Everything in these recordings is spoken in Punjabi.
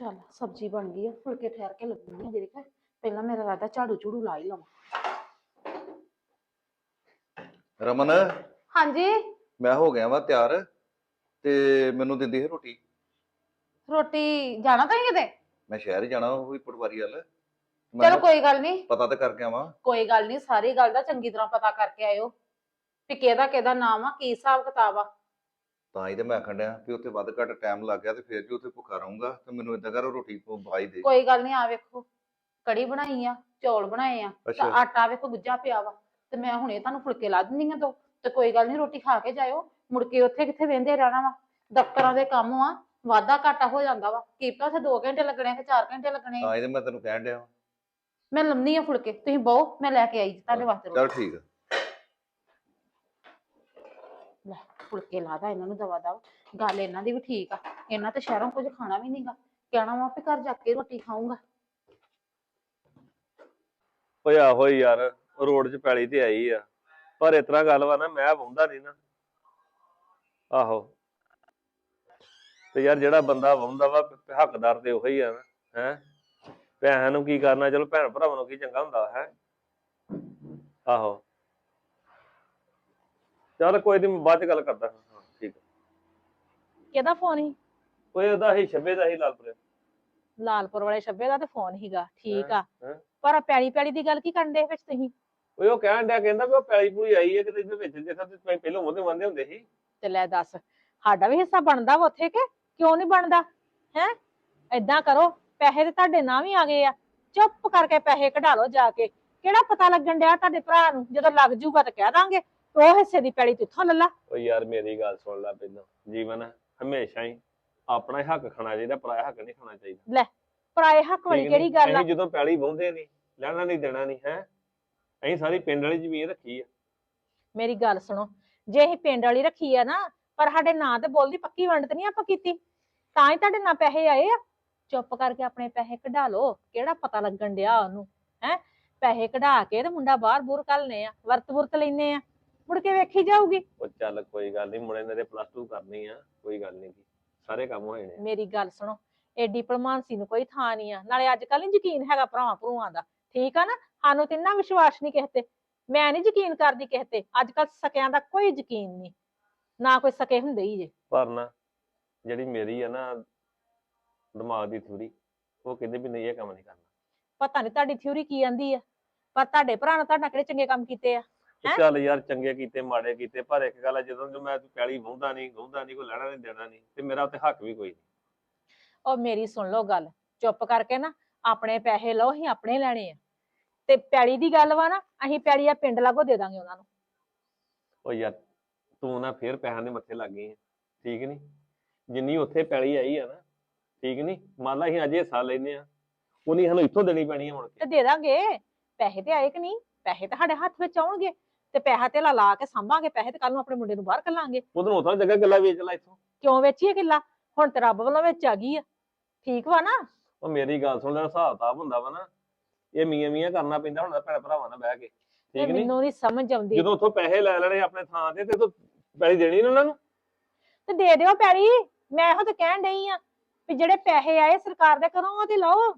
ਚੱਲ ਸਬਜ਼ੀ ਬਣ ਗਈ ਆ ਫੁਲਕੇ ਠਹਿਰ ਕੇ ਲੱਗਣੀ ਆ ਦੇਖ ਪਹਿਲਾਂ ਮੇਰਾ ਰਾਦਾ ਝਾੜੂ ਝੂੜੂ ਲਾ ਹੀ ਲਵਾਂ। ਰਮਨ? ਹਾਂਜੀ? ਮੈਂ ਹੋ ਗਿਆ ਵਾ ਤਿਆਰ ਤੇ ਮੈਨੂੰ ਦਿੰਦੀ ਹੈ ਰੋਟੀ। ਰੋਟੀ ਜਾਣਾ ਤਾਂ ਕਿਤੇ? ਮੈਂ ਸ਼ਹਿਰ ਜਾਣਾ ਹੋਈ ਪਟਵਾਰੀ ਵੱਲ। ਮੈਂ ਚਲੋ ਕੋਈ ਗੱਲ ਨਹੀਂ। ਪਤਾ ਤਾਂ ਕਰਕੇ ਆਵਾਂ। ਕੋਈ ਗੱਲ ਨਹੀਂ ਸਾਰੀ ਗੱਲ ਦਾ ਚੰਗੀ ਤਰ੍ਹਾਂ ਪਤਾ ਕਰਕੇ ਆਇਓ। ਵੀ ਕਿਹਦਾ ਕਿਹਦਾ ਨਾਮ ਆ ਕੀ ਹਿਸਾਬ ਕਿਤਾਬ ਆ। ਤਾਂ ਹੀ ਤੇ ਮੈਂ ਆਖਣ ਡਿਆ ਵੀ ਉੱਥੇ ਵੱਧ ਘੱਟ ਟਾਈਮ ਲੱਗ ਗਿਆ ਤੇ ਫਿਰ ਵੀ ਉੱਥੇ ਭੁੱਖਾ ਰਹੂੰਗਾ ਤੇ ਮੈਨੂੰ ਇਦਾਂ ਕਰ ਰੋਟੀ ਬਾਈ ਦੇ ਕੋਈ ਗੱਲ ਨਹੀਂ ਆ ਵੇਖੋ ਕੜੀ ਬਣਾਈ ਆ ਚੌਲ ਬਣਾਏ ਆ ਤਾਂ ਅੱਛਾ ਆਟਾ ਵੇਖੋ ਗੁੱਜਾ ਪਿਆ ਵਾ ਤੇ ਮੈਂ ਹੁਣੇ ਤੁਹਾਨੂੰ ਫੁਲਕੇ ਲਾ ਦਿੰਦੀ ਆ ਦੋ ਤੇ ਕੋਈ ਗੱਲ ਨਹੀਂ ਰੋਟੀ ਖਾ ਕੇ ਜਾਇਓ ਮੁੜ ਕੇ ਉੱਥੇ ਕਿੱਥੇ ਵੇਂਦੇ ਰਹਿਣਾ ਵਾ ਦਫ਼ਤਰਾਂ ਦੇ ਕੰਮ ਆ ਵਾਧਾ ਘਾਟਾ ਹੋ ਜਾਂਦਾ ਵਾ ਕੀ ਪਤਾ ਉੱਥੇ 2 ਘੰਟੇ ਲੱਗਣੇ ਕਿ 4 ਘੰਟੇ ਲੱਗਣੇ ਆ। ਤਾਂ ਹੀ ਤੇ ਮੈਂ ਤੈਨੂੰ ਕਹਿਣ ਡਿਆ ਵਾਂ। ਮੈਂ ਲੰਮੀ ਆ ਫੁਲਕੇ ਤੁਸੀਂ ਬਹੁ ਮੈਂ ਲੈ ਕੇ ਆਈ ਜੀ ਤੁਹਾਡੇ ਵਾਸਤੇ ਚੱਲ ਰੋਟੀ ਠੀਕ ਆ ਲੈ ਫੁਲਕੇ ਲਾਦਾ ਇਹਨਾਂ ਨੂੰ ਦਵਾ ਦਵਾ। ਗੱਲ ਇਹਨਾਂ ਦੀ ਵੀ ਠੀਕ ਆ। ਇਹਨਾਂ ਤੇ ਸ਼ਹਿਰੋਂ ਕੁਝ ਖਾਣਾ ਵੀ ਨਹੀਂਗਾ ਕਹਿਣਾ ਵਾ ਵੀ ਘਰ ਜਾ ਕੇ ਰੋਟੀ ਖਾਊਂਗਾ। ਓਏ ਆਹੋ ਯਾਰ, ਰੋਡ 'ਚ ਪੈਲੀ ਤੇ ਆਈ ਆ। ਪਰ ਇਤਨਾ ਗੱਲ ਵਾ ਨਾ, ਮੈਂ ਵਾਹੁੰਦਾ ਨਹੀਂ ਨਾ। ਆਹੋ। ਤੇ ਯਾਰ ਜਿਹੜਾ ਬੰਦਾ ਵਾਹੁੰਦਾ ਵਾ, ਹੱਕਦਾਰ ਤੇ ਉਹੀ ਆ ਨਾ, ਹੈ। ਭੈਣਾਂ ਨੂੰ ਕੀ ਕਰਨਾ, ਚਲੋ ਭੈਣ ਭਰਾਵਾਂ ਨੂੰ ਕੀ ਚੰਗਾ ਹੁੰਦਾ, ਹੈ। ਆਹੋ। ਚੱਲ ਕੋਈ ਨਹੀਂ ਬਾਅਦ ਚ ਗੱਲ ਕਰਦਾ। ਹਾਂ। ਠੀਕ ਆ। ਕਿਹਦਾ ਫੋਨ ਸੀ? ਓਏ ਉਹਦਾ ਹੀ ਛੱਬੇ ਦਾ ਹੀ ਲਾਲਪੁਰੇ। ਲਾਲਪੁਰ ਵਾਲੇ ਛੱਬੇ ਦਾ ਤੇ ਫੋਨ ਹੀਗਾ ਠੀਕ ਆ। ਹੈਂ? ਪਰ ਆਹ ਪੈਲੀ ਪੈਲੀ ਦੀ ਗੱਲ ਕੀ ਕਰਨ ਦੇ ਵਿੱਚ ਤੁਸੀਂ? ਓਏ ਉਹ ਕਹਿਣ ਡਿਆ ਕਹਿੰਦਾ ਵੀ ਉਹ ਪੈਲੀ ਪੂਰੀ ਆਈ ਹੈ ਕਿਤੇ ਇਹਦੇ ਵਿੱਚ ਜਿੱਥੇ ਤੇ ਪਹਿਲਾਂ ਉਹਦੇ ਬੰਦੇ ਹੁੰਦੇ ਸੀ। ਤੇ ਲੈ ਦੱਸ ਸਾਡਾ ਵੀ ਹਿੱਸਾ ਬਣਦਾ ਵਾ ਉੱਥੇ ਕਿ ਕਿਉਂ ਨਹੀਂ ਬਣਦਾ? ਹੈ? ਏਦਾਂ ਕਰੋ ਪੈਸੇ ਤੇ ਤੁਹਾਡੇ ਨਾਂ ਵੀ ਆ ਗਏ ਆ। ਚੁੱਪ ਕਰਕੇ ਪੈਸੇ ਕਢਾ ਲਓ ਜਾ ਕੇ। ਕਿਹੜਾ ਪਤਾ ਲੱਗਣ ਡਿਆ ਤੁਹਾਡੇ ਭਰਾ ਨੂੰ? ਜਦੋਂ ਲੱਗ ਜੂਗਾ ਤਾਂ ਕਹਿ ਦਾਂਗੇ। ਉਹ ਹਿੱਸੇ ਦੀ ਪੈਲੀ ਤਿੱਥੋਂ ਲੱਲਾ। ਓ ਯਾਰ ਮੇਰੀ ਗੱਲ ਸੁਣ ਲੈ ਪਹਿਲਾਂ। ਜੀਵਨ ਹਮੇਸ਼ਾ ਹੀ ਆਪਣਾ ਹੀ ਹੱਕ ਖਾਣਾ ਚਾਹੀਦਾ ਪਰਾਇਆ ਹੱਕ ਨਹੀਂ ਖਾਣਾ ਚਾਹੀਦਾ। ਪਰਾਏ ਹੱਕ ਵਾਲੀ ਠੀਕ ਕਿਹੜੀ? ਗੱਲ ਆ? ਅਸੀਂ ਜਦੋਂ ਪੈਲੀ ਵਾਹੁੰਦੇ ਨਹੀਂ ਲੈਣਾ ਨਹੀਂ ਦੇਣਾ ਨਹੀਂ ਹੈ? ਅਸੀਂ ਸਾਰੀ ਪਿੰਡ ਵਾਲੀ ਜ਼ਮੀਨ ਰੱਖੀ ਆ। ਮੇਰੀ ਗੱਲ ਸੁਣੋ ਜੇ ਅਸੀਂ ਪਿੰਡ ਵਾਲੀ ਰੱਖੀ ਆ ਨਾ ਪਰ ਸਾਡੇ ਨਾਂ ਤੇ ਬੋਲਦੀ ਪੱਕੀ ਵੰਡ ਤੇ ਨਹੀਂ ਆਪਾਂ ਕੀਤੀ ਤਾਂ ਹੀ ਤੁਹਾਡੇ ਨਾਂ ਪੈਸੇ ਆਏ ਆ। ਚੁੱਪ ਕਰਕੇ ਆਪਣੇ ਪੈਸੇ ਕਢਾ ਲਓ ਕਿਹੜਾ ਪਤਾ ਲੱਗਣ ਡਿਆ ਉਹਨੂੰ ਹੈ? ਪੈਸੇ ਕਢਾ ਕੇ ਤੇ ਮੁੰਡਾ ਬਾਹਰ ਬੂਰ ਕੱਲਨੇ ਆ ਵਰਤ ਵਰਤ ਲੈਨੇ ਆ। ਮੁੜ ਕੇ ਵੇਖੀ ਜਾਊਗੀ। ਉਹ ਚੱਲ ਕੋਈ ਗੱਲ ਨਹੀਂ ਮੁੰਡੇ ਨੇ ਤੇ ਪਲੱਸ 2 ਕਰਨੀ ਆ ਕੋਈ ਗੱਲ ਨਹੀਂ ਸਾਰੇ ਕੰਮ ਹੋਏ ਨੇ ਮੇਰੀ ਗੱਲ ਸੁਣੋ ਏਡੀ ਭਲਮਾਨਸੀ ਨੂੰ ਕੋਈ ਥਾਂ ਨਹੀਂ ਆ। ਨਾਲੇ ਅੱਜ ਕੱਲ ਨਹੀਂ ਯਕੀਨ ਹੈਗਾ ਭਰਾਵਾਂ ਭਰੂਆਂ ਦਾ। ਠੀਕ ਆ ਨਾ? ਸਾਨੂੰ ਤੇ ਇੰਨਾ ਵਿਸ਼ਵਾਸ ਨਹੀਂ ਕਿਸੇ ਤੇ। ਮੈਂ ਨਹੀਂ ਯਕੀਨ ਕਰਦੀ ਕਿਸੇ ਤੇ। ਅੱਜ ਕੱਲ ਸਕਿਆਂ ਦਾ ਕੋਈ ਯਕੀਨ ਨਹੀਂ ਨਾ ਕੋਈ ਸਕੇ ਹੁੰਦੇ ਹੀ ਜੇ। ਪਰ ਨਾ ਜਿਹੜੀ ਮੇਰੀ ਆ ਨਾ ਦਿਮਾਗ ਦੀ ਥਿਊਰੀ ਉਹ ਕਹਿੰਦੇ ਵੀ ਨਹੀਂ ਇਹ ਕੰਮ ਨਹੀਂ ਕਰਨਾ। ਪਤਾ ਨਹੀਂ ਤੁਹਾਡੀ ਥਿਊਰੀ ਕੀ ਆਂਦੀ ਆ। ਪਰ ਤੁਹਾਡੇ ਭਰਾ ਨੇ ਤੁਹਾਡੇ ਕਿਹੜੇ ਚੰਗੇ ਕੰਮ ਕੀਤੇ ਆ? ਤੇ ਹੈਂ? ਚੱਲ ਯਾਰ ਚੰਗੇ ਕੀਤੇ ਮਾੜੇ ਕੀਤੇ ਪਰ ਇੱਕ ਗੱਲ ਆ ਜਦੋਂ ਜੋ ਮੈਂ ਪੈਲੀ ਵਾਹੁੰਦਾ ਨਹੀਂ ਗਾਉਂਦਾ ਨਹੀਂ ਕੋਈ ਲੈਣਾ ਨਹੀਂ ਦੇਣਾ ਨਹੀਂ ਤੇ ਮੇਰਾ ਉੱਤੇ ਹੱਕ ਵੀ ਕੋਈ ਨਹੀਂ ਉਹ ਮੇਰੀ ਸੁਣ ਲਓ ਗੱਲ ਚੁੱਪ ਕਰਕੇ ਨਾ ਆਪਣੇ ਪੈਸੇ ਲਓ ਅਸੀਂ ਆਪਣੇ ਲੈਣੇ ਆ। ਤੇ ਪੈੜੀ ਦੀ ਗੱਲ ਵਾ ਨਾ ਅਸੀਂ ਪੈੜੀ ਆ ਪਿੰਡ ਲਾਗੋ ਦੇ ਦਾਂਗੇ ਉਹਨਾਂ ਨੂੰ। ਉਹ ਯਾਰ ਤੂੰ ਨਾ ਫੇਰ ਪੈਸਿਆਂ ਦੇ ਮੱਥੇ ਲੱਗ ਗਈ ਆ ਠੀਕ ਨਹੀਂ ਜਿੰਨੀ ਉੱਥੇ ਪੈਲੀ ਆਈ ਆ ਨਾ ਠੀਕ ਨਹੀਂ ਮੰਨ ਲਾ ਅਸੀਂ ਅੱਜ ਹਿੱਸਾ ਲੈਨੇ ਆ ਉਨੀ ਸਾਨੂੰ ਇੱਥੋਂ ਦੇਣੀ ਪੈਣੀ ਆ ਮੁੜ ਤੇ ਕੇ ਦੇ ਦਾਂਗੇ। ਪੈਸੇ ਤੇ ਆਏ ਕਿ ਨਹੀਂ? ਪੈਸੇ ਤਾਂ ਸਾਡੇ ਹੱਥ ਵਿੱਚ ਆਉਣਗੇ। ਤੇ ਪੈਸਾ ਤੇ ਲਾ ਕੇ ਸੰਭਾਂਗੇ ਪੈਸੇ ਤੇ ਕੱਲ ਨੂੰ ਆਪਣੇ ਮੁੰਡੇ ਨੂੰ ਬਾਹਰ ਕੱਲਾਂਗੇ। ਉਧਰੋਂ ਉਥਾਂ ਜਗ੍ਹਾ ਗੱਲਾਂ ਵੇਚ ਲੈ ਇੱਥੋਂ। ਕਿਉਂ ਵੇਚੀਏ ਕਿੱਲਾ? ਹੁਣ ਤੇ ਰੱਬ ਵੱਲੋਂ ਵਿੱਚ ਆ ਗਈ ਆ। ਠੀਕ ਵਾ ਨਾ? ਉਹ ਮੇਰੀ ਗੱਲ ਸੁਣ ਲੈ ਹਿਸਾਬ ਕਿਤਾਬ ਹੁੰਦਾ ਵਾ ਨਾ। ਇਹ ਮੀਆਂ ਮੀਆਂ ਕਰਨਾ ਪੈਂਦਾ ਹੁੰਦਾ ਭੈਣ ਭਰਾਵਾਂ ਨਾਲ ਬਹਿ ਕੇ। ਠੀਕ ਨਹੀਂ ਮੈਨੂੰ ਨਹੀਂ ਸਮਝ ਆਉਂਦੀ। ਜਦੋਂ ਉੱਥੋਂ ਪੈਸੇ ਲੈ ਲੈਣੇ ਆਪਣੇ ਥਾਂ ਤੇ ਤੇ ਤੂੰ ਪੈਲੀ ਦੇਣੀ ਨੀ ਉਹਨਾਂ ਨੂੰ? ਤੇ ਦੇ ਦਿਓ ਪੈੜੀ ਮੈਂ ਇਹੋ ਤੇ ਕਹਿਣ ਡਈ ਆ ਵੀ ਜਿਹੜੇ ਪੈਸੇ ਆਏ ਸਰਕਾਰ ਦੇ ਘਰੋਂ ਉਹ ਤੇ ਲਓ।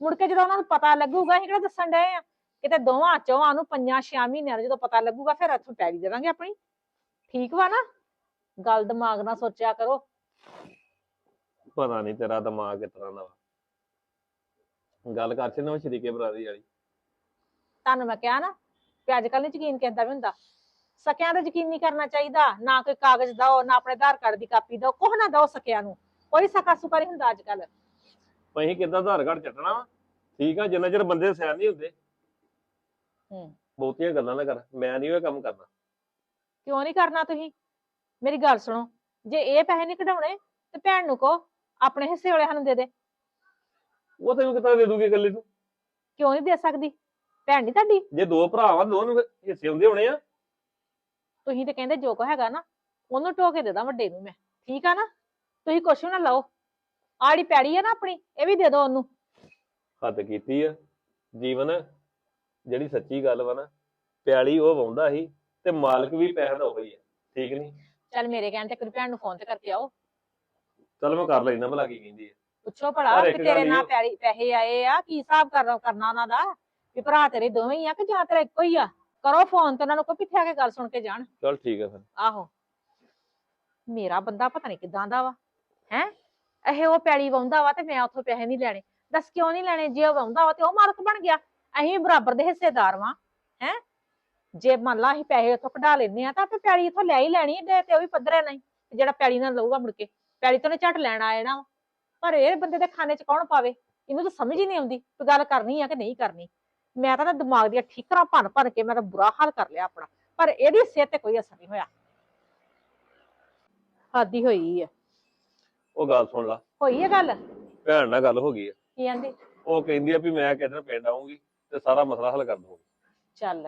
ਮੁੜ ਕੇ ਜਦੋਂ ਉਹਨਾਂ ਨੂੰ ਪਤਾ ਲੱਗੂਗਾ ਅਸੀਂ ਕਿਹੜਾ ਦੱਸਣ ਡਏ ਆ? ਕਿਤੇ ਦੋਵਾਂ ਚੋਹਾਂ ਨੂੰ ਪੰਜਾਂ ਛਿਆਂ ਮਹੀਨਿਆਂ ਨੂੰ ਜਦੋਂ ਪਤਾ ਲੱਗੂਗਾ ਫਿਰ ਇੱਥੋਂ ਪੈੜੀ ਦੇ ਦਾਂਗੇ ਆਪਣੀ। ਠੀਕ ਵਾ ਨਾ? ਗੱਲ ਦਿਮਾਗ ਨਾਲ ਸੋਚਿਆ ਕਰੋ। ਪਤਾ ਨਹੀਂ ਤੇਰਾ ਦਿਮਾਗ ਕਿਸ ਤਰ੍ਹਾਂ ਦਾ ਵਾ। ਗੱਲ ਕਰ ਸੀ ਨਾ ਉਹ ਸ਼ਰੀਕੇ ਬਰਾਦਰੀ ਵਾਲੀ। ਤੁਹਾਨੂੰ ਮੈਂ ਕਿਹਾ ਨਾ ਕਿ ਅੱਜ ਕੱਲ੍ਹ ਨੀ ਯਕੀਨ ਕਿਸੇ ਦਾ ਵੀ ਹੁੰਦਾ। ਸਕਿਆਂ ਦਾ ਯਕੀਨ ਨਹੀਂ ਕਰਨਾ ਚਾਹੀਦਾ। ਨਾ ਕੋਈ ਕਾਗਜ਼ ਦਓ ਨਾ ਆਪਣੇ ਆਧਾਰ ਕਾਰਡ ਦੀ ਕਾਪੀ ਦਓ ਕੁਛ ਨਾ ਦਓ ਸਕਿਆਂ ਨੂੰ। ਕੋਈ ਸਕਾ ਸੁਕਾ ਨਹੀਂ ਹੁੰਦਾ ਅੱਜ ਕੱਲ੍ਹ ਅਸੀਂ ਕਿੱਦਾਂ ਆਧਾਰ ਕਾਰਡ ਚੱਟਣਾ ਵਾ? ਠੀਕ ਆ ਜਿੰਨਾ ਚਿਰ ਬੰਦੇ ਸਿਆਣ ਨਹੀਂ ਹੁੰਦੇ। ਹੂੰ। ਬਹੁਤੀਆਂ ਗੱਲਾਂ ਨਾ ਕਰ ਮੈਂ ਨਹੀਂ ਉਹ ਕੰਮ ਕਰਨਾ। ਕਿਉਂ ਨਹੀਂ ਕਰਨਾ ਤੁਸੀਂ? ਮੇਰੀ ਗੱਲ ਸੁਣੋ ਜੇ ਇਹ ਪੈਸੇ ਨਹੀਂ ਕਢਾਉਣੇ ਤੇ ਭੈਣ ਨੂੰ ਕਹੋ ਆਪਣੇ ਹਿੱਸੇ ਵਾਲੇ ਸਾਨੂੰ ਦੇ ਦੇ। ਉਹ ਤੈਨੂੰ ਕਿੱਦਾਂ ਦੇ ਦੂਗੀ ਇਕੱਲੇ ਨੂੰ? ਕਿਉਂ ਨਹੀਂ ਦੇ ਸਕਦੀ? ਭੈਣ ਨਹੀਂ ਤੁਹਾਡੀ? ਜੇ ਦੋ ਭਰਾ ਵਾ ਦੋਨੋਂ ਹਿੱਸੇ ਹੁੰਦੇ ਹੋਣੇ ਆ। ਤੁਸੀਂ ਤੇ ਕਹਿੰਦੇ ਜੋ ਕੋ ਹੈਗਾ ਨਾ ਉਹਨੂੰ ਢੋ ਕੇ ਦੇ ਦਾਂ ਵੱਡੇ ਨੂੰ ਮੈਂ। ਠੀਕ ਆ ਨਾ? ਤੁਸੀਂ ਕੁਛ ਵੀ ਨਾ ਲਓ। ਆੜੀ ਪੈੜੀ ਆ ਨਾ ਆਪਣੀ ਇਹ ਵੀ ਦੇ ਦਿਓ ਉਹਨੂੰ। ਹੱਦ ਕੀਤੀ ਆ। ਜੀਵਨ ਜਿਹੜੀ ਸੱਚੀ ਗੱਲ ਵਾ ਨਾ ਪਿਆਲੀ ਉਹ ਵਾਉਂਦਾ ਸੀ ਤੇ ਮਾਲਕ ਵੀ ਪੈਸਾ ਦਾ ਉਹੀ ਆ। ਠੀਕ ਨਹੀਂ? ਚੱਲ ਮੇਰੇ ਕਹਿਣ ਤੇ ਇੱਕ ਭੈਣ ਨੂੰ ਫੋਨ ਤੇ ਕਰਕੇ ਆਓ। ਚੱਲ ਮੈਂ ਕਰ ਲੈਣਾ ਭਲਾ ਕੀ ਕਹਿੰਦੀ ਆ। ਪੁੱਛੋ ਭਲਾ ਪਰ ਕਿ ਇੱਕ ਤੇਰੇ ਗੱਲ ਨਾਲ ਪੈੜੀ ਪੈਸੇ ਆਏ ਆ ਕੀ ਹਿਸਾਬ ਕਰਨਾ ਕਰਨਾ ਉਹਨਾਂ ਦਾ? ਵੀ ਭਰਾ ਤੇਰੇ ਦੋਵੇਂ ਹੀ ਆ ਕਿ ਜਾਂ ਤੇਰਾ ਇੱਕੋ ਹੀ ਆ? ਕਰੋ ਫੋਨ ਤੇ ਉਹਨਾਂ ਨੂੰ ਕੋ ਪਿੱਛੇ ਆ ਕੇ ਗੱਲ ਸੁਣ ਕੇ ਜਾਣ। ਚਲ ਠੀਕ ਹੈ ਫਿਰ। ਆਹੋ। ਮੇਰਾ ਬੰਦਾ ਪਤਾ ਨਹੀਂ ਕਿਦਾਂ ਦਾ ਵਾ। ਹੈ? ਇਹ ਉਹ ਪੈਲੀ ਵਾਉਂਦਾ ਵਾ ਤੇ ਮੈਂ ਉੱਥੋਂ ਪੈਸੇ ਨਹੀਂ ਲੈਣੇ। ਦੱਸ ਕਿਉਂ ਨਹੀਂ ਲੈਣੇ? ਜੇ ਉਹ ਵਾਉਂਦਾ ਵਾ ਤੇ ਉਹ ਮਾਲਕ ਬਣ ਗਿਆ। ਅਸੀਂ ਵੀ ਬਰਾਬਰ ਦੇ ਹਿੱਸੇਦਾਰ ਵਾਂ ਹੈ? ਜੇ ਮੰਨ ਲਾ ਅਸੀਂ ਪੈਸੇ ਉੱਥੋਂ ਕਢਾ ਲੈਨੇ ਆ ਤਾਂ ਆਪੇ ਪੈਲੀ ਇੱਥੋਂ ਲੈ ਹੀ ਲੈਣੀ ਤੇ ਤੇ ਉਹ ਵੀ ਪੱਧਰੇ ਨਹੀਂ ਜਿਹੜਾ ਪੈਲੀ ਨਾਲ ਲਊਗਾ ਮੁੜ ਕੇ ਪੈਲੀ ਤੋਂ ਨੇ ਝਟ ਲੈਣ ਆ ਜਾਣਾ। ਪਰ ਇਹ ਬੰਦੇ ਦੇ ਖਾਨੇ 'ਚ ਕੌਣ ਪਾਵੇ? ਇਹਨੂੰ ਤਾਂ ਸਮਝ ਹੀ ਨਹੀਂ ਆਉਂਦੀ ਕਿ ਗੱਲ ਕਰਨੀ ਆ ਕਿ ਨਹੀਂ ਕਰਨੀ। ਮੈਂ ਤਾਂ ਦਿਮਾਗ ਦੀਆਂ ਠੀਕਰਾਂ ਭੰਨ ਭੰਨ ਕੇ ਮੈਂ ਤਾਂ ਬੁਰਾ ਹਾਲ ਕਰ ਲਿਆ ਆਪਣਾ ਪਰ ਇਹਦੀ ਸਿਹਤ ਤੇ ਕੋਈ ਅਸਰ ਨਹੀਂ ਹੋਇਆ। ਹਾਦੀ ਹੋਈ ਆ। ਉਹ ਗੱਲ ਸੁਣ ਲਾ। ਹੋਈ ਆ ਗੱਲ? ਭੈਣ ਨਾਲ ਗੱਲ ਹੋ ਗਈ ਆ। ਕੀ ਕਹਿੰਦੀ ਉਹ ਕਹਿੰਦੀ ਆ ਵੀ ਮੈਂ ਕਿਧਰ ਪਿੰਡ ਆਉਂਗੀ ਤੇ ਸਾਰਾ ਮਸਲਾ ਹੱਲ ਕਰ ਦੂੰਗੀ ਚੱਲ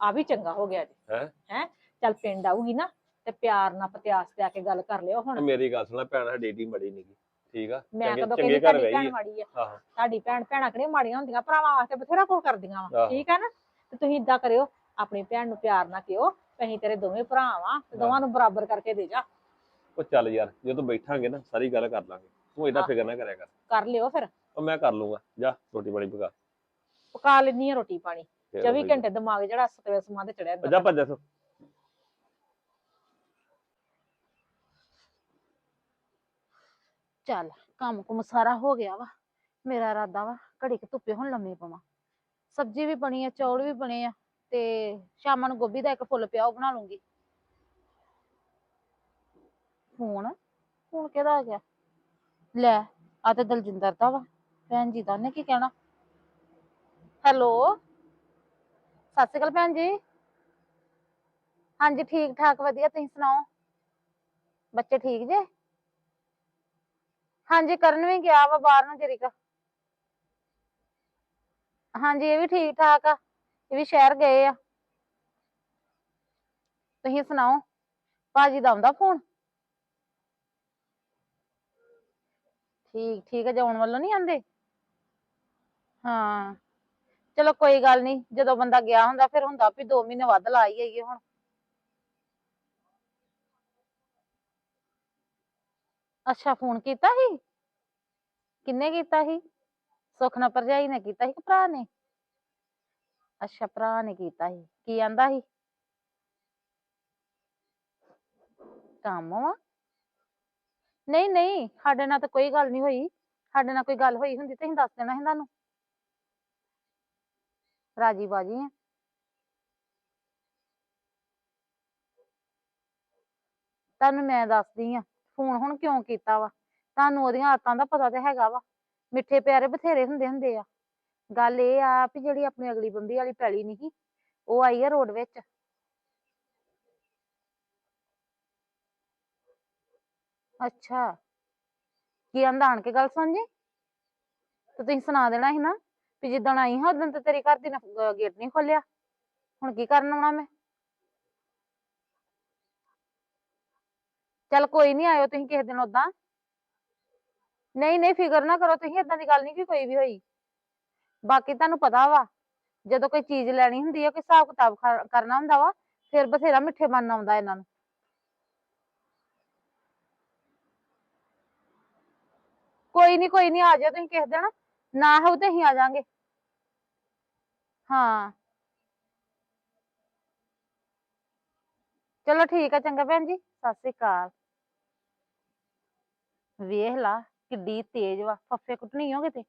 ਆ ਵੀ ਚੰਗਾ ਹੋ ਗਿਆ ਜੀ। ਹੈਂ? ਹੈ? ਚੱਲ ਪਿੰਡ ਆਊਗੀ ਨਾ ਤੇ ਪਿਆਰ ਨਾਲ ਪਤਿਆਸ ਤੇ ਆ ਕੇ ਗੱਲ ਕਰ ਲਿਓ ਹੁਣ। ਮੇਰੀ ਗੱਲ ਸੁਣ ਭੈਣ ਸਾਡੀ ਏਡੀ ਮੜੀ ਨਹੀਂਗੀ ਠੀਕ ਆ? ਮੈਂ ਕਦੋਂ ਕਹਿੰਦੀ ਘਰ ਤੁਹਾਡੀ ਭੈਣ। ਮਾੜੀ ਆ। ਤੁਹਾਡੀ ਭੈਣ ਭੈਣਾਂ ਕਿਹੜੀਆਂ ਮਾੜੀਆਂ ਹੁੰਦੀਆਂ ਭਰਾਵਾਂ ਵਾਸਤੇ ਬਥੇਰਾ ਕੁਝ ਕਰਦੀਆਂ ਵਾ। ਠੀਕ ਆ ਨਾ? ਤੇ ਤੁਸੀਂ ਇਦਾਂ ਕਰਿਓ ਆਪਣੀ ਭੈਣ ਨੂੰ ਪਿਆਰ ਨਾਲ ਕਿਓ ਅਸੀਂ ਤੇਰੇ ਦੋਵੇਂ ਭਰਾ ਵਾਂ ਤੇ ਦੋਵਾਂ ਨੂੰ ਬਰਾਬਰ ਕਰਕੇ ਦੇ ਜਾ। ਉਹ ਚੱਲ ਯਾਰ ਜਦੋਂ ਬੈਠਾਂਗੇ ਨਾ ਸਾਰੀ ਗੱਲ ਕਰ ਲਾਂਗੇ। ਤੂੰ ਏਡਾ। ਫਿਕਰ ਨਾ ਕਰਿਆ ਕਰ। ਕਰ ਲਿਓ ਫਿਰ। ਉਹ ਮੈਂ ਕਰ ਲੂੰਗਾ। ਜਾ ਰੋਟੀ ਪਾਣੀ ਪਕਾ। ਪਕਾ ਲੈਣੀ ਆ ਰੋਟੀ ਪਾਣੀ। ਫਿਰ 24 ਉਹੀ। ਘੰਟੇ ਦਿਮਾਗ ਜਿਹੜਾ ਸਤਵੇ ਸਮਾਂ ਤੇ ਚੜਿਆ ਜਾ ਭੱਜ ਜਾ ਚੱਲ ਕੰਮ ਕੁਮ ਸਾਰਾ ਹੋ ਗਿਆ ਵਾ। ਮੇਰਾ ਇਰਾਦਾ ਵਾ ਘੜੀ ਕੁ ਧੁੱਪੇ ਹੁਣ ਲੰਮੇ ਪਵਾਂ। ਸਬਜ਼ੀ ਵੀ ਬਣੀ ਆ ਚੌਲ ਵੀ ਬਣੇ ਆ ਤੇ ਸ਼ਾਮਾਂ ਨੂੰ ਗੋਭੀ ਦਾ ਇੱਕ ਫੁੱਲ ਪਿਆ ਉਹ ਬਣਾ ਲੂੰਗੀ। ਫੋਨ ਫੋਨ ਕਿਹਦਾ ਆ ਗਿਆ? ਲੈ ਆ ਤੇ ਦਲਜਿੰਦਰ ਦਾ ਵਾ। ਭੈਣ ਜੀ ਦਾ ਉਹਨੇ ਕੀ ਕਹਿਣਾ? ਹੈਲੋ। ਸਤਿ ਸ਼੍ਰੀ ਅਕਾਲ ਭੈਣ ਜੀ। ਹਾਂਜੀ, ਠੀਕ ਠਾਕ, ਵਧੀਆ। ਤੁਸੀਂ ਸੁਣਾਓ? ਬੱਚੇ ਠੀਕ ਜੇ? ਹਾਂਜੀ, ਕਰਨ ਵੀ ਗਿਆ ਵਾ ਬਾਹਰ ਨੂੰ ਜਰੀਕਾ। ਹਾਂਜੀ, ਇਹ ਵੀ ਠੀਕ ਠਾਕ ਆ। ਇਹ ਵੀ ਸ਼ਹਿਰ ਗਏ ਆ। ਤੁਸੀਂ ਸੁਣਾਓ? ਭਾਜੀ ਦਾ ਆਉਂਦਾ ਫੋਨ? ਠੀਕ ਠੀਕ ਆ। ਜਾਉਣ ਵੱਲੋਂ ਨਹੀਂ ਆਂਦੇ ਹਾਂ। ਚਲੋ ਕੋਈ ਗੱਲ ਨਹੀਂ, ਜਦੋਂ ਬੰਦਾ ਗਿਆ ਹੁੰਦਾ ਫਿਰ ਹੁੰਦਾ ਵੀ 2 ਮਹੀਨੇ ਵੱਧ ਲਾ ਹੀ ਆਈਏ ਹੁਣ। ਅੱਛਾ, ਫੋਨ ਕੀਤਾ ਸੀ? ਕਿੰਨੇ ਕੀਤਾ ਸੀ? ਸੁਖ ਨਾਲ ਭਰਜਾਈ ਨੇ ਕੀਤਾ ਸੀ ਕਿ ਭਰਾ ਨੇ? ਅੱਛਾ, ਭਰਾ ਨੇ ਕੀਤਾ ਸੀ। ਕੀ ਆਂਦਾ ਸੀ? ਕੰਮ ਵਾ? ਨਹੀਂ ਨਹੀਂ, ਸਾਡੇ ਨਾਲ ਤਾਂ ਕੋਈ ਗੱਲ ਨਹੀਂ ਹੋਈ। ਸਾਡੇ ਨਾਲ ਕੋਈ ਗੱਲ ਹੋਈ ਹੁੰਦੀ ਤੇ ਅਸੀਂ ਦੱਸ ਦੇਣਾ ਸੀ ਤੁਹਾਨੂੰ। ਰਾਜੀ ਬਾਜੀ ਆ। ਤੁਹਾਨੂੰ ਮੈਂ ਦੱਸਦੀ ਆ, ਫੋਨ ਹੁਣ ਕਿਉਂ ਕੀਤਾ ਵਾ? ਤੁਹਾਨੂੰ ਉਹਦੀਆਂ ਆਦਤਾਂ ਦਾ ਪਤਾ ਤੇ ਹੈਗਾ ਵਾ। ਮਿੱਠੇ ਪਿਆਰੇ ਬਥੇਰੇ ਹੁੰਦੇ ਹੁੰਦੇ ਆ। ਗੱਲ ਇਹ ਆ ਵੀ ਜਿਹੜੀ ਆਪਣੀ ਅਗਲੀ ਬੰਬੀ ਵਾਲੀ ਪੈਲੀ ਨਹੀਂ, ਉਹ ਆਈ ਆ ਰੋਡ ਵਿੱਚ। ਅੱਛਾ। ਕੀ ਆਂਦਾ ਆਣ ਕੇ ਗੱਲ ਸੁਣ ਜੀ? ਤੇ ਤੁਸੀਂ ਸੁਣਾ ਦੇਣਾ ਸੀ ਨਾ? ਵੀ ਜਿੱਦਣ ਆਈ ਹਾਂ ਉਦੋਂ ਤੇ ਤੇਰੀ ਘਰ ਦੀ ਨੇ ਗੇਟ ਨਹੀਂ ਖੋਲਿਆ ਹੁਣ ਕੀ ਕਰਨ ਆਉਣਾ ਮੈਂ? ਚੱਲ ਕੋਈ ਨਹੀਂ, ਆਇਓ ਤੁਸੀਂ ਕਿਸੇ ਦਿਨ ਉਦਾਂ ਨਹੀਂ ਨਹੀਂ, ਫਿਕਰ ਨਾ ਕਰੋ, ਤੁਸੀਂ ਏਦਾਂ ਦੀ ਗੱਲ ਨਹੀਂ ਕਿ ਕੋਈ ਵੀ ਹੋਈ। ਬਾਕੀ ਤੁਹਾਨੂੰ ਪਤਾ ਵਾ, ਜਦੋਂ ਕੋਈ ਚੀਜ਼ ਲੈਣੀ ਹੁੰਦੀ ਹੈ ਕੋਈ ਹਿਸਾਬ ਕਿਤਾਬ ਕਰਨਾ ਹੁੰਦਾ ਵਾ, ਫਿਰ ਬਥੇਰਾ ਮਿੱਠੇ ਮਨ ਆਉਂਦਾ ਇਹਨਾਂ ਨੂੰ। ਕੋਈ ਨਹੀਂ ਕੋਈ ਨਹੀਂ, ਆ ਜਾਓ ਤੁਸੀਂ ਕਿਸੇ ਦਿਨ। ਨਾ ਹੋ ਤੇ ਅਸੀਂ ਆ ਜਾਾਂਗੇ। ਹਾਂ। ਚਲੋ ਠੀਕ ਆ, ਚੰਗਾ ਭੈਣ ਜੀ। ਸਤਿ ਸ੍ਰੀ ਅਕਾਲ। ਵੇਖ ਲਾ, ਕਿੱਡੀ ਤੇਜ਼ ਵਾ, ਫੱਫੇ ਕੁੱਟਣੀ ਹੋ ਕਿਤੇ।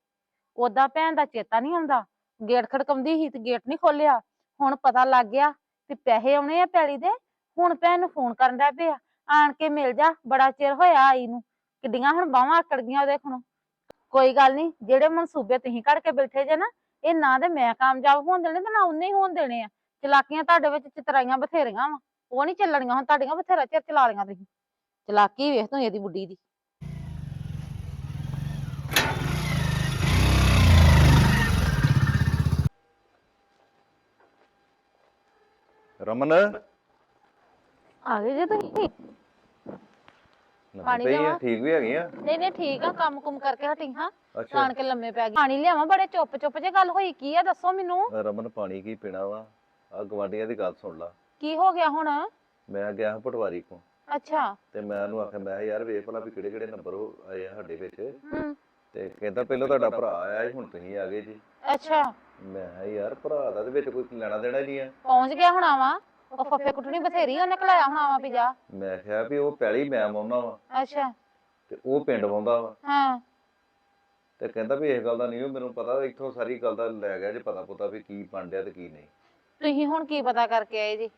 ਓਦਾਂ ਭੈਣ ਦਾ ਚੇਤਾ ਨਹੀਂ ਆਉਂਦਾ। ਗੇਟ ਖੜਕਾਉਂਦੀ ਸੀ ਤੇ ਗੇਟ ਨਹੀਂ ਖੋਲਿਆ ਹੁਣ ਪਤਾ ਲੱਗ ਗਿਆ ਵੀ ਪੈਸੇ ਆਉਣੇ ਆ ਪੈਲੀ ਦੇ। ਹੁਣ ਭੈਣ ਨੂੰ ਫੋਨ ਕਰਨ ਦਾ ਪਿਆ ਆਣ ਕੇ ਮਿਲ ਜਾ, ਬੜਾ ਚਿਰ ਹੋਇਆ ਆਈ ਨੂੰ। ਕਿੱਡੀਆਂ ਹੁਣ ਬਾਹਾਂ ਅਕੜ ਗਈਆਂ ਉਹਦੇ ਖਣੋ ਕੋਈ ਗੱਲ ਨਹੀਂ ਜਿਹੜੇ ਮਨਸੂਬੇ ਤੁਸੀਂ ਕੱਢ ਕੇ ਬੈਠੇ ਜੇ ਨਾ ਇਹ ਨਾ ਤੇ ਮੈਂ ਕਾਮਯਾਬ ਹੋਣ ਦੇਣੇ ਤੇ ਨਾ ਉਹਨੇ ਹੀ ਹੋਣ ਦੇਣੇ ਆ। ਚਲਾਕੀਆਂ ਤੁਹਾਡੇ ਵਿੱਚ ਚਤਰਾਈਆਂ ਬਥੇਰੀਆਂ ਵਾ ਉਹ ਨਹੀਂ ਚੱਲਣੀਆਂ ਹੁਣ ਤੁਹਾਡੀਆਂ ਬਥੇਰਾ ਚਿਰ ਚਲਾ ਲਈਆਂ ਤੁਸੀਂ। ਚਲਾਕੀ ਵੇਖ ਤੂੰ ਇਹਦੀ ਬੁੱਢੀ ਦੀ। ਰਮਨ? ਆ ਗਏ ਜੇ ਤੁਸੀਂ? ਪਾਣੀ ਪਈ ਆ ਲਿਆਵਾਂ? ਠੀਕ ਵੀ ਹੈਗੀ ਆ। ਨਹੀਂ ਨਹੀਂ ਠੀਕ ਆ ਕੰਮ ਕੁਮ ਕਰਕੇ ਹਟੀ ਹਾਂ। ਅੱਛਾ। ਆਣ ਕੇ ਲੰਮੇ ਪੈ ਗਈ ਪਾਣੀ ਲਿਆਵਾਂ ਬੜੇ ਚੁੱਪ ਚੁੱਪ ਜੇ ਗੱਲ ਹੋਈ ਕੀ ਆ ਦੱਸੋ ਮੈਨੂੰ। ਰਮਨ ਪਾਣੀ ਕੀ ਪੀਣਾ ਵਾ? ਆ ਗਵਾਂਡੀਆਂ ਦੀ ਗੱਲ ਸੁਣ ਲਾ। ਕੀ ਹੋ ਗਿਆ ਹੁਣ? ਮੈਂ ਗਿਆ ਹਾਂ ਪਟਵਾਰੀ ਕੋ ਅੱਛਾ। ਤੇ ਮੈਂ ਉਹਨੂੰ ਆਖਿਆ ਮੈਂ ਕਿਹਾ ਯਾਰ ਵੇਖ ਭਲਾ ਵੀ ਕਿਹੜੇ ਕਿਹੜੇ ਨੰਬਰ ਆਏ ਆ ਸਾਡੇ ਵਿੱਚ। ਹੂੰ। ਤੇ ਕਹਿੰਦਾ ਪਹਿਲਾਂ ਤੁਹਾਡਾ ਭਰਾ ਆਇਆ ਸੀ ਹੁਣ ਤੁਸੀਂ ਆ ਗਏ ਜੀ। ਅੱਛਾ। ਮੈਂ ਕਿਹਾ ਯਾਰ ਭਰਾ ਦਾ ਤੇ ਵਿੱਚ ਕੋਈ ਲੈਣਾ ਦੇਣਾ ਹੀ ਨਹੀਂ ਆ। ਪਹੁੰਚ ਗਿਆ ਹੋਣਾ ਵਾ। ਉਹ ਫੱਫੇ ਕੁੱਟਣੀ ਬਥੇਰੀ ਉਹਨੇ ਘਲਾਇਆ ਹੋਣਾ ਵਾ ਵੀ ਜਾ। ਮੈਂ ਕਿਹਾ ਵੀ ਉਹ ਪਹਿਲੀ ਮੈਂ ਵਾਉਣਾ ਵਾ। ਅੱਛਾ। ਤੇ ਉਹ ਪਿੰਡ ਵਾਉਂਦਾ ਵਾ। ਹਾਂ। ਤੇ ਕਹਿੰਦਾ ਵੀ ਇਸ ਗੱਲ ਦਾ ਨਹੀਂ ਮੈਨੂੰ ਪਤਾ ਇੱਥੋਂ ਸਾਰੀ ਗੱਲ ਦਾ ਲੈ ਗਿਆ ਜੇ ਪਤਾ ਪੁੱਤਾ ਵੀ ਕੀ ਬਣ ਡਿਆ ਤੇ ਕੀ ਨਹੀਂ। ਤੁਸੀਂ ਹੁਣ ਕੀ ਪਤਾ ਕਰਕੇ ਆਏ ਜੀ?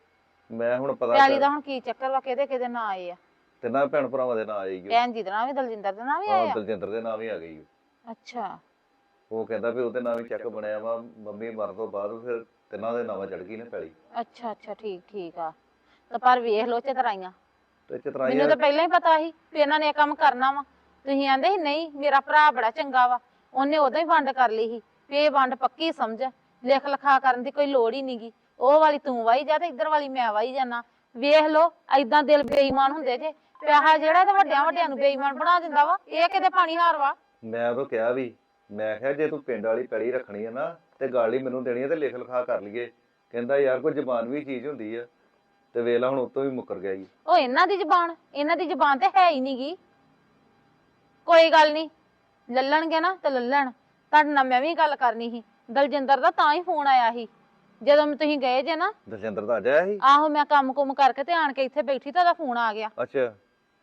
ਮੈਂ ਹੁਣ ਪਤਾ ਪਿਆਲੀ ਕਰ- ਦਾ ਹੁਣ ਕੀ ਚੱਕਰ ਵਾ ਕਿਹਦੇ ਕਿਹਦੇ ਨਾਂ ਆਏ ਆ? ਤੇ ਨਾ ਭੈਣ ਭਰਾਵਾਂ ਦੇ ਨਾਂ ਆਈ ਗਈ ਭੈਣ ਜੀ ਦੇ ਨਾਂ ਵੀ ਦਲਜਿੰਦਰ ਦੇ ਨਾਂ ਵੀ ਆਏ ਹਾਂ ਦਲਜਿੰਦਰ ਦੇ ਨਾਂ ਵੀ ਆ ਗਈ ਅੱਛਾ। ਉਹ ਕਹਿੰਦਾ ਵੀ ਉਹਦੇ ਨਾਂ ਵੀ ਚੈੱਕ ਬਣਿਆ ਵਾ ਮੰਮੀ ਮਰਨ ਤੋਂ ਬਾਅਦ ਫਿਰ ਤਿੰਨਾਂ ਦੇ ਨਾਵਾਂ ਚੜ ਗਈ ਨੇ ਪੈਲੀ। ਅੱਛਾ ਅੱਛਾ ਠੀਕ ਠੀਕ ਆ। ਤਾਂ ਪਰ ਵੇਖ ਲੋ ਚਤਰਾਈਆਂ। ਤੇ ਚਤਰਾਈ ਮੈਨੂੰ ਤਾਂ ਪਹਿਲਾਂ ਹੀ ਪਤਾ ਸੀ ਵੀ ਇਹਨਾਂ ਨੇ ਇਹ ਕੰਮ ਕਰਨਾ ਵਾ। ਤੁਸੀਂ ਆਂਦੇ ਸੀ ਨਹੀਂ ਮੇਰਾ ਭਰਾ ਬੜਾ ਚੰਗਾ ਵਾ। ਉਹਨੇ ਉਦੋਂ ਹੀ ਵੰਡ ਕਰ ਲਈ ਸੀ। ਵੀ ਇਹ ਵੰਡ ਪੱਕੀ ਸਮਝ। ਲਿਖ ਲਿਖਾ ਕਰਨ ਦੀ ਕੋਈ ਲੋੜ ਹੀ ਨਹੀਂਗੀ ਉਹ ਵਾਲੀ ਤੂੰ ਵਾਈ ਜਾ ਤੇ ਇੱਧਰ ਵਾਲੀ ਮੈਂ ਵਾਈ ਜਾਣਾ ਵੇਖ ਲੋ ਐਦਾਂ ਦਿਲ ਬੇਈਮਾਨ ਹੁੰਦੇ ਜੇ। ਪਿਆਹਾ ਜਿਹੜਾ ਤੇ ਵੱਡਿਆਂ ਵੱਡਿਆਂ ਨੂੰ ਬੇਈਮਾਨ ਬਣਾ ਦਿੰਦਾ ਵਾ। ਇਹ ਕਿਤੇ ਪਾਣੀ ਹਾਰ ਵਾ? ਮੈਂ ਉਹਨੂੰ ਕਿਹਾ ਵੀ ਮੈਂ ਕਿਹਾ ਜੇ ਤੂੰ ਪਿੰਡ ਵਾਲੀ ਪੈਲੀ ਰੱਖਣੀ ਹੈ ਨਾ ਤੇ ਗਾਲੀ ਮੈਨੂੰ ਦੇਣੀ ਹੈ ਤੇ ਲਿਖ ਲਿਖਾ ਕਰ ਲਈਏ। ਕਹਿੰਦਾ ਯਾਰ ਕੋਈ ਜ਼ਬਾਨ ਵੀ ਚੀਜ਼ ਹੁੰਦੀ ਆ। ਤੇ ਵੇਖ ਲਾ ਹੁਣ ਉਤੋਂ ਵੀ ਮੁੱਕਰ ਗਿਆ ਜੀ। ਉਹ ਇਹਨਾਂ ਦੀ ਜ਼ਬਾਨ ਇਹਨਾਂ ਦੀ ਜ਼ਬਾਨ ਤੇ ਹੈ ਹੀ ਨਹੀਂਗੀ ਕੋਈ ਗੱਲ ਨਹੀਂ ਲੱਲਣਗੇ ਨਾ ਤੇ ਲੱਲਣ। ਤੁਹਾਡੇ ਨਾਲ ਮੈਂ ਵੀ ਗੱਲ ਕਰਨੀ ਸੀ। ਦਲਜਿੰਦਰ ਦਾ ਤਾਂ ਹੀ ਫੋਨ ਆਇਆ ਸੀ। ਜਦੋਂ ਮੈਂ ਤੁਸੀਂ ਗਏ ਜੇ ਨਾ ਦਲਜਿੰਦਰ ਦਾ ਆਇਆ ਸੀ? ਆਹੋ ਮੈਂ ਕੰਮ ਕੁਮ ਕਰਕੇ ਤੇ ਆਣ ਕੇ ਇੱਥੇ ਬੈਠੀ ਤਾਂ ਉਹਦਾ ਫੋਨ ਆ ਗਿਆ। ਅੱਛਾ।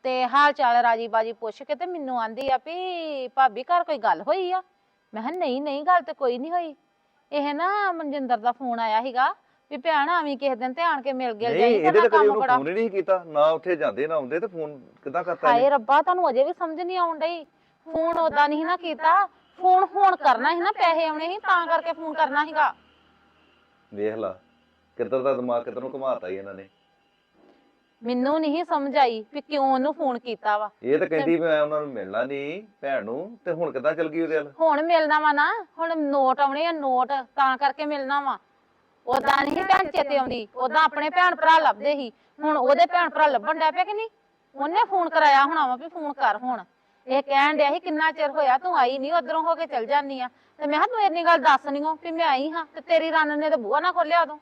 ਤੇ ਹਾਲ ਚਾਲ ਰਾਜੀ ਬਾਜੀ ਪੁੱਛ ਕੇ ਤੇ ਮੈਨੂੰ ਆਂਦੀ ਆ ਵੀ ਭਾਬੀ ਘਰ ਕੋਈ ਗੱਲ ਹੋਈ ਆ? ਮੈਂ ਕਿਹਾ ਨਹੀਂ ਨਹੀਂ ਗੱਲ ਤੇ ਕੋਈ ਨਹੀਂ ਹੋਈ। ਇਹ ਨਾ ਮਨਜਿੰਦਰ ਦਾ ਫੋਨ ਆਇਆ ਸੀਗਾ ਵੀ ਭੈਣ ਆਵੀਂ ਕਿਸੇ ਦਿਨ ਤੇ ਆਣ ਕੇ ਮਿਲ ਗਿਆ ਨਹੀਂ ਜਾਈ ਇਹਦੇ ਤਾਂ ਕਦੇ ਕੰਮ ਉਹਨੂੰ ਬੜਾ ਫੋਨ ਹੀ ਨਹੀਂ ਕੀਤਾ ਨਾ ਉੱਥੇ ਜਾਂਦੇ ਨਾ ਆਉਂਦੇ ਤੇ ਫੋਨ ਕਿੱਦਾਂ ਕਰਤਾ ਹਾਏ? ਰੱਬਾ ਤੁਹਾਨੂੰ ਅਜੇ ਵੀ ਸਮਝ ਨਹੀਂ ਆਉਣ ਡਈ। ਫੋਨ ਉਦਾਂ ਨਹੀਂ ਨਾ ਕੀਤਾ। ਫੋਨ ਹੁਣ ਕਰਨਾ ਸੀ ਨਾ ਪੈਸੇ ਆਉਣੇ ਸੀ ਤਾਂ ਕਰਕੇ ਫੋਨ ਕਰਨਾ ਸੀਗਾ। ਵੇਖ ਲਾ ਕਿੱਧਰ ਦਾ ਦਿਮਾਗ ਕਿੱਧਰ ਨੂੰ ਘੁਮਾਤਾ ਹੀ ਇਹਨਾਂ ਨੇ। ਮੈਨੂੰ ਨਹੀਂ ਸਮਝ ਆਈ ਵੀ ਕਿਉਂ ਉਹਨੂੰ ਫੋਨ ਕੀਤਾ ਵਾ। ਇਹ ਤਾਂ ਕਹਿੰਦੀ ਵੀ ਮੈਂ ਉਹਨਾਂ ਨੂੰ ਮਿਲਣਾ ਨਹੀਂ ਭੈਣ ਨੂੰ ਤੇ ਹੁਣ ਕਿੱਦਾਂ ਚਲ ਗਈ ਉਹਦੇ ਵੱਲ? ਹੁਣ ਮਿਲਣਾ ਵਾ ਨਾ ਹੁਣ ਨੋਟ ਆਉਣੇ ਆ ਨੋਟ ਤਾਂ ਕਰਕੇ ਮਿਲਣਾ ਵਾ। ਉਦਾਂ ਨਹੀਂ ਭੈਣ ਚੇਤੇ ਆਉਂਦੀ ਉਦਾਂ ਆਪਣੇ ਭੈਣ ਭਰਾ ਲੱਭਦੇ ਸੀ। ਹੁਣ ਉਹਦੇ ਭੈਣ ਭਰਾ ਲੱਭਣ ਡੈ ਪਿਆ ਕਿ ਨਹੀਂ? ਉਹਨੇ ਫੋਨ ਕਰਾਇਆ ਹੋਣਾ ਵਾ ਵੀ ਫੋਨ ਕਰ ਹੁਣ। ਇਹ ਕਹਿਣ ਡਿਆ ਸੀ ਕਿੰਨਾ ਚਿਰ ਹੋਇਆ ਤੂੰ ਆਈ ਨਹੀਂ ਉਧਰੋਂ ਹੋ ਕੇ ਚਲ ਜਾਨੀ ਆ। ਤੇ ਮੈਂ ਕਿਹਾ ਤੂੰ ਇੰਨੀ ਗੱਲ ਦੱਸ ਨਹੀਂ ਹੋ ਵੀ ਮੈਂ ਆਈ ਹਾਂ ਤੇ ਤੇਰੀ ਰੰਨ ਨੇ ਤਾਂ ਬੂਹਾ ਨਾ ਖੋਲਿਆ ਉਦੋਂ।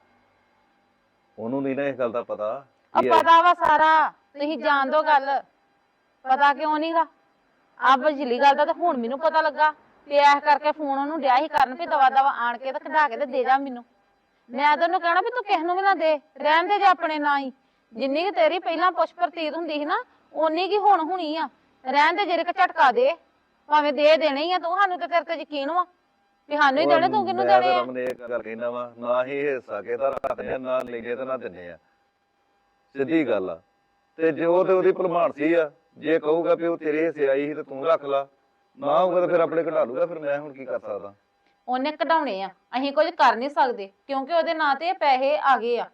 ਉਹਨੂੰ ਨਹੀਂ ਨਾ ਇਸ ਗੱਲ ਦਾ ਪਤਾ। ਆ ਕੀ ਹੈ। ਪਤਾ ਵਾ ਸਾਰਾ ਤੁਸੀਂ ਜਾਣ ਦੋ ਗੱਲ। ਪਤਾ ਕਿਉਂ ਨਹੀਂਗਾ ਆ ਬਿਜਲੀ ਗੱਲ ਦਾ ਤਾਂ ਹੁਣ ਮੈਨੂੰ ਪਤਾ ਲੱਗਾ। ਤੇ ਐਸ ਕਰਕੇ ਫੋਨ ਉਹਨੂੰ ਡਿਆ ਹੀ ਕਰਨ ਵੀ ਦਵਾ ਦਵਾ ਆਣ ਕੇ ਤੇ ਕਢਾ ਕੇ ਤੇ ਦੇ ਜਾ ਮੈਨੂੰ। ਮੈਂ ਤਾਂ ਉਹਨੂੰ ਕਹਿਣਾ ਵੀ ਤੂੰ ਕਿਸ ਨੂੰ ਵੀ ਨਾ ਦੇ। ਰਹਿਣ ਦੇ ਜੇ ਆਪਣੇ ਨਾਂ ਹੀ। ਜਿੰਨੀ ਕਿ ਤੇਰੀ ਪਹਿਲਾਂ ਪੁੱਛ ਪ੍ਰਤੀਤ ਹੁੰਦੀ ਸੀ ਨਾ ਓਨੀ ਕੀ ਹੁਣ ਹੋਣੀ ਆ। ਰਹਿਣ ਦੇ ਜਿਹੜੇ ਕ ਝਟਕਾ ਦੇ। ਭਾਵੇਂ ਦੇ ਦੇਣੇ ਹੀ ਆ ਤੂੰ ਸਾਨੂੰ ਤੇ ਤੇਰੇ ਤੇ ਯਕੀਨ ਵਾ। ਵੀ ਸਾਨੂੰ ਹੀ ਦੇਣੇ ਤੂੰ ਕਿਹਨੂੰ ਮੈਂ ਦੇਣੇ ਤਾਂ ਆ? ਰਮਨ ਇਹ ਗੱਲ ਕਹਿਣਾ ਵਾ। ਨਾ ਹੀ ਹਿੱਸਾ ਕਿਹਦਾ ਰੱਖਦੇ ਆ ਨਾ ਲੈਂਦੇ ਤੇ ਨਾ ਦਿੰਦੇ ਆ। ਸਿੱਧੀ ਗੱਲ ਆ। ਤੇ ਜੋ ਤੇ ਉਹਦੀ ਭਲਮਾਨ ਸੀ ਆ ਜੇ ਕਹੂਗਾ ਵੀ ਉਹ ਤੇਰੇ ਹਿੱਸੇ ਆਈ ਸੀ ਤੇ ਤੂੰ ਰੱਖ ਲਾ ਨਾ ਹੋਊਗਾ ਤਾਂ ਫਿਰ ਆਪਣੇ ਕਢਾ ਲੂਗਾ ਫਿਰ ਮੈਂ ਹੁਣ ਕੀ ਕਰ ਸਕਦਾ? ਉਹਨੇ ਕਢਾਉਣੇ ਆ ਅਸੀਂ ਕੁਝ ਕਰ ਨਹੀਂ ਸਕਦੇ ਕਿਉਂਕਿ ਉਹਦੇ ਨਾਂ ਤੇ ਪੈਸੇ ਆ ਗਏ ਆ।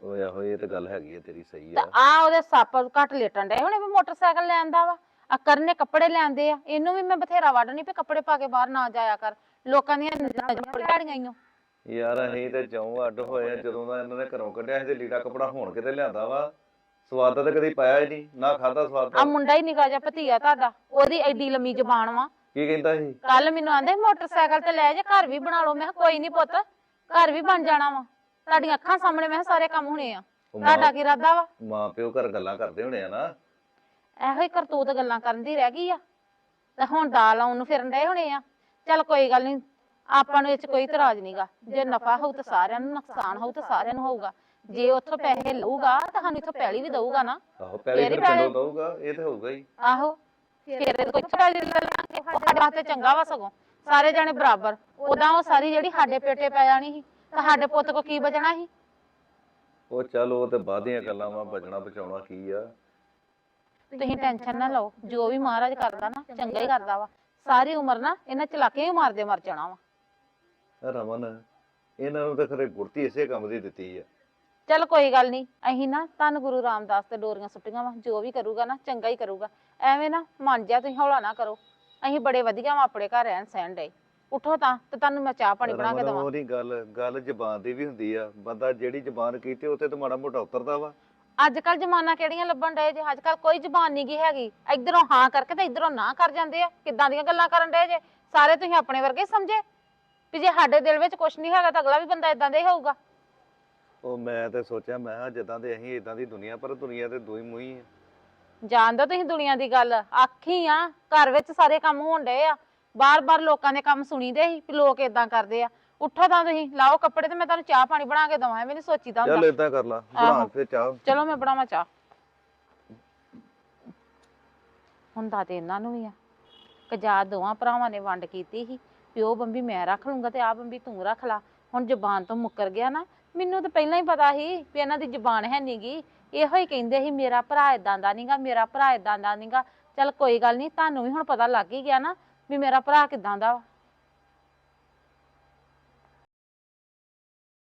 ਓਏ ਆਹੋ ਇਹ ਤੇ ਗੱਲ ਹੈਗੀ ਆ ਤੇਰੀ ਸਹੀ ਤੇ ਆ ਆ ਉਹਦੇ ਸੱਪ ਘੱਟ ਲੇਟਣ ਡਏ ਹੁਣੇ ਵੀ ਮੋਟਰਸਾਈਕਲ ਲੈਂਦਾ ਵਾ। ਆ ਕਰਨੇ ਕੱਪੜੇ ਲੈਂਦੇ ਆ ਇਹਨੂੰ ਵੀ ਮੈਂ ਬਥੇਰਾ ਵੜਨੀ ਵੀ ਕੱਪੜੇ ਪਾ ਕੇ ਬਾਹਰ ਨਾ ਜਾਇਆ ਕਰ। ਲੋਕਾਂ ਦੀਆਂ ਨਜ਼ਰਾਂ ਭੈੜੀਆਂ ਈਓ ਯਾਰ ਅਸੀਂ ਤੇ ਜਉਂ ਅੱਡ ਹੋਏ ਆ ਜਦੋਂ ਦਾ ਇਹਨਾਂ ਨੇ ਘਰੋਂ ਕੱਢਿਆ ਸੀ ਤੇ ਲੀੜਾ ਕਪੜਾ ਹੋਣ ਕਿਤੇ ਲਿਆਂਦਾ ਵਾ। ਸਵਾਦ ਤਾਂ ਕਦੀ ਪਾਇਆ ਹੀ ਨਹੀਂ ਨਾ ਖਾਦਾ ਸਵਾਦ ਆ ਮੁੰਡਾ ਹੀ ਨਿਕਾ ਜਿਹਾ ਭਤੀਆ ਤੁਹਾਡਾ ਉਹਦੀ ਐਡੀ ਲੰਮੀ ਜ਼ਬਾਨ ਵਾ। ਕੀ ਕਹਿੰਦਾ ਸੀ? ਕੱਲ ਮੈਨੂੰ ਆਂਦੇ ਮੋਟਰਸਾਈਕਲ ਤੇ ਲੈ ਜਾ ਘਰ ਵੀ ਬਣਾ ਲਓ। ਮੈਂ ਕਿਹਾ ਕੋਈ ਨਹੀਂ ਪੁੱਤ ਘਰ ਵੀ ਬਣ ਜਾਣਾ ਵਾ। ਤੁਹਾਡੀਆਂ ਅੱਖਾਂ ਸਾਹਮਣੇ ਮੈਂ ਕਿਹਾ ਸਾਰੇ ਕੰਮ ਹੋਣੇ ਆ। ਉਹ ਤੁਹਾਡਾ ਕੀ ਇਰਾਦਾ ਵਾ? ਮਾਂ ਪਿਓ ਘਰ ਗੱਲਾਂ ਕਰਦੇ ਹੋਣੇ ਆ ਨਾ। ਇਹੋ ਹੀ ਕਰਤੂਤ ਗੱਲਾਂ ਕਰਨ ਦੀ ਰਹਿ ਗਈ ਆ। ਤੇ ਹੁਣ ਦਾਲ ਆਉਣ ਨੂੰ ਫਿਰਨ ਡਏ ਹੋਣੇ ਆ। ਚੱਲ ਕੋਈ ਗੱਲ ਨਹੀਂ ਆਪਾਂ ਨੂੰ ਇਹ ਚ ਕੋਈ ਇਤਰਾਜ਼ ਨਹੀਂਗਾ ਜੇ ਨਫਾ ਹੋਊ ਤਾਂ ਸਾਰਿਆਂ ਨੂੰ ਨੁਕਸਾਨ ਹੋਊ ਤਾਂ ਸਾਰਿਆਂ ਨੂੰ ਹੋਊਗਾ। ਜੇ ਉੱਥੋਂ ਪੈਸੇ ਲਊਗਾ ਤਾਂ ਸਾਨੂੰ ਇੱਥੋਂ ਪੈਲੀ ਵੀ ਦਊਗਾ ਨਾ। ਆਹੋ ਪਹਿਲੇ ਫੇਰ ਪਿੰਡੋਂ ਪੈਲੇ- ਦਊਗਾ ਇਹ ਤੇ ਹੋਊਗਾ ਹੀ। ਆਹੋ ਫਿਰ ਕੋਈ ਪੈਲੀ ਲੈ ਲਾਂਗੇ? ਸਾਡੇ ਵਾਸਤੇ ਚੰਗਾ ਵਾ ਸਗੋਂ। ਸਾਰੇ ਜਾਣੇ ਬਰਾਬਰ। ਉਦਾਂ ਉਹ ਸਾਰੀ ਜਿਹੜੀ ਸਾਡੇ ਪੇਟੇ ਪੈ ਜਾਣੀ ਸੀ ਤਾਂ ਸਾਡੇ ਪੁੱਤ ਕੋ ਕੀ ਬਚਣਾ ਸੀ? ਉਹ ਚੱਲ ਉਹ ਤੇ ਬਾਅਦ ਦੀਆਂ ਗੱਲਾਂ ਵਾ ਬਚਣਾ ਬਚਾਉਣਾ ਕੀ ਆ? ਤੁਸੀਂ ਟੈਨਸ਼ਨ ਨਾ ਲਓ। ਜੋ ਵੀ ਮਹਾਰਾਜ ਕਰਦਾ ਨਾ ਚੰਗਾ ਹੀ ਕਰਦਾ ਵਾ। ਸਾਰੀ ਉਮਰ ਨਾ ਇਹਨਾਂ ਚਲਾਕੀਆਂ ਹੀ ਮਾਰਦੇ ਮਰ ਜਾਣਾ ਵਾ। ਰਮਨ ਇਹਨਾਂ ਨੂੰ ਤਾਂ ਖਰੇ ਗੁਰਤੀ ਇਸੇ ਕੰਮ ਦੀ ਦਿੱਤੀ ਆ। ਚਲ ਕੋਈ ਗੱਲ ਨਹੀਂ ਅਹੀਂ ਨਾ ਧੰਨ ਗੁਰੂ ਰਾਮਦਾਸ ਤੇ ਡੋਰੀਆਂ ਸੁੱਟੀਆਂ ਵਾ ਜੋ ਵੀ ਕਰੂਗਾ ਨਾ ਚੰਗਾ ਹੀ ਕਰੂਗਾ। ਐਵੇਂ ਨਾ ਮਨ ਜਾ ਤੁਸੀਂ ਹੌਲਾ ਨਾ ਕਰੋ। ਅਸੀਂ ਬੜੇ ਵਧੀਆ ਵਾ ਆਪਣੇ ਘਰ ਰਹਿਣ ਸਹਿਣ ਦੇ। ਉਠੋ ਤਾਂ ਤੇ ਤੁਹਾਨੂੰ ਮੈਂ ਚਾਹ ਪਾਣੀ ਬਣਾ ਕੇ ਰਮਨ ਦਵਾਂ। ਉਹ ਨਹੀਂ ਗੱਲ ਗੱਲ ਜ਼ਬਾਨ ਦੀ ਵੀ ਹੁੰਦੀ ਆ। ਬੰਦਾ ਜਿਹੜੀ ਜ਼ਬਾਨ ਕੀਤੀ ਉੱਤੇ ਤਾਂ ਮਾੜਾ ਮੋਟਾ ਉਤਰਦਾ ਵਾ। ਅੱਜ ਕੱਲ ਜਮਾਨਾ ਕਿਹੜੀਆਂ ਲੱਭਣ ਡਏ ਜੇ? ਅੱਜ ਕੱਲ ਕੋਈ ਜ਼ਬਾਨ ਨਹੀਂ ਗਈ ਹੈਗੀ। ਇਧਰੋਂ ਹਾਂ ਕਰਕੇ ਤੇ ਇਧਰੋਂ ਨਾ ਕਰ ਜਾਂਦੇ ਆ। ਕਿੱਦਾਂ ਦੀਆਂ ਗੱਲਾਂ ਕਰਨ ਡਏ ਜੇ? ਸਾਰੇ ਤੁਸੀਂ ਆਪਣੇ ਵਰਗੇ ਸਮਝੇ? ਵੀ ਜੇ ਸਾਡੇ ਦਿਲ ਵਿੱਚ ਕੁਝ ਨਹੀਂ ਹੈਗਾ ਤਾਂ ਅਗਲਾ ਵੀ ਬੰਦਾ ਇਦਾਂ ਦਾ ਹੀ ਹੋਊਗਾ। ਉਹ ਮੈਂ ਤੇ ਸੋਚਿਆ ਮੈਂ ਕਿਹਾ ਜਿੱਦਾਂ ਦੇ ਅਸੀਂ ਇਦਾਂ ਦੀ ਦੁਨੀਆ ਪਰ ਦੁਨੀਆ ਤੇ ਦੋ ਹੀ ਮੂੰਹ ਹੀ ਆ। ਜਾਣਦੇ ਤੁਸੀਂ ਦੁਨੀਆ ਦੀ ਗੱਲ ਆਖੀ ਆ ਘਰ ਵਿੱਚ ਸਾਰੇ ਕੰਮ ਹੋਣ ਡਏ ਆ। ਬਾਰ-ਬਾਰ ਲੋਕਾਂ ਦੇ ਕੰਮ ਸੁਣੀਦੇ ਸੀ ਵੀ ਲੋਕ ਇਦਾਂ ਕਰਦੇ ਆ। ਉੱਠੋ ਤਾਂ ਤੁਸੀਂ ਲਾਓ ਕੱਪੜੇ ਤੇ ਮੈਂ ਤੁਹਾਨੂੰ ਚਾਹ ਪਾਣੀ ਬਣਾ ਕੇ ਦਵਾਂ ਐਵੇਂ ਨੀ ਸੋਚੀਦਾ ਚੱਲ ਹੁੰਦਾ ਏਦਾਂ ਕਰ ਲਾ ਬਣਾ ਆਹੋ। ਚਾਹ। ਚਲੋ ਮੈਂ ਬਣਾਵਾਂ ਚਾਹ। ਹੁੰਦਾ ਤੇ ਇਹਨਾਂ ਨੂੰ ਵੀ ਆ। ਕਜਾ ਦੋਵਾਂ ਭਰਾਵਾਂ ਨੇ ਵੰਡ ਕੀਤੀ ਸੀ। ਵੀ ਉਹ ਬੰਬੀ ਮੈਂ ਰੱਖ ਲੂੰਗਾ ਤੇ ਆ ਬੰਬੀ ਤੂੰ ਰੱਖ ਲਾ। ਹੁਣ ਜ਼ਬਾਨ ਤੋਂ ਮੁੱਕਰ ਗਿਆ ਨਾ, ਮੈਨੂੰ ਤਾਂ ਪਹਿਲਾਂ ਹੀ ਪਤਾ ਸੀ ਵੀ ਇਹਨਾਂ ਦੀ ਜ਼ਬਾਨ ਹੈ ਨਹੀਂਗੀ ਇਹੋ ਹੀ ਕਹਿੰਦੇ ਸੀ, ਮੇਰਾ ਭਰਾ ਇਦਾਂ ਦਾ ਨਹੀਂਗਾ ਮੇਰਾ ਭਰਾ ਇਦਾਂ ਦਾ ਨਹੀਂਗਾ ਚੱਲ ਕੋਈ ਗੱਲ ਨਹੀਂ ਤੁਹਾਨੂੰ ਵੀ ਹੁਣ ਪਤਾ ਲੱਗ ਹੀ ਗਿਆ ਨਾ ਵੀ ਮੇਰਾ ਭਰਾ ਕਿਦਾਂ ਦਾ ਵਾ।